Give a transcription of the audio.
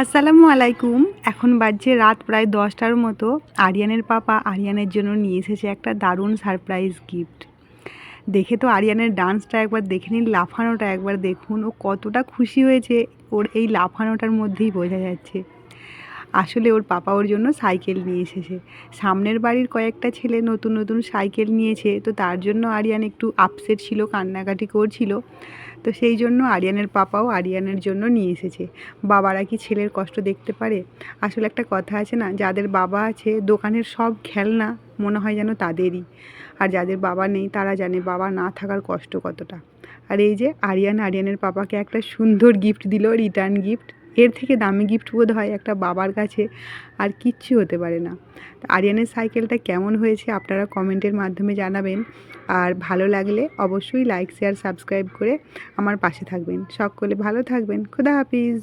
আসসালামু আলাইকুম। এখন বাজছে রাত প্রায় দশটার মতো। আরিয়ানের পাপা আরিয়ানের জন্য নিয়ে এসেছে একটা দারুণ সারপ্রাইজ গিফট দেখে তো আরিয়ানের ডান্সটা একবার দেখে নিন, লাফানোটা একবার দেখুন। ও কতটা খুশি হয়েছে। ওর এই লাফানোটার মধ্যেই বোঝা যাচ্ছে। আসলে ওর পাপা ওর জন্য সাইকেল নিয়ে এসেছে। সামনের বাড়ির কয়েকটা ছেলে নতুন নতুন সাইকেল নিয়েছে, তো তার জন্য আরিয়ান একটু আপসেট ছিল, কান্নাকাটি করছিল। তো সেই জন্য আরিয়ানের পাপাও আরিয়ানের জন্য নিয়ে এসেছে। বাবারা কি ছেলের কষ্ট দেখতে পারে? আসলে একটা কথা আছে না, যাদের বাবা আছে, দোকানের সব খেলনা মনে হয় যেন তাদেরই। আর যাদের বাবা নেই, তারা জানে বাবা না থাকার কষ্ট কতটা। আর এই যে আরিয়ান, আরিয়ানের পাপাকে একটা সুন্দর গিফট দিল রিটার্ন গিফট এর থেকে দামি গিফট বোধ হয় একটা বাবার কাছে, আর কিচ্ছু হতে পারে না। আরিয়ানের সাইকেলটা কেমন হয়েছে আপনারা কমেন্টের মাধ্যমে জানাবেন। আর ভালো লাগলে অবশ্যই লাইক শেয়ার সাবস্ক্রাইব করে আমার পাশে থাকবেন। সকলে ভালো থাকবেন। খুদা হাফিজ।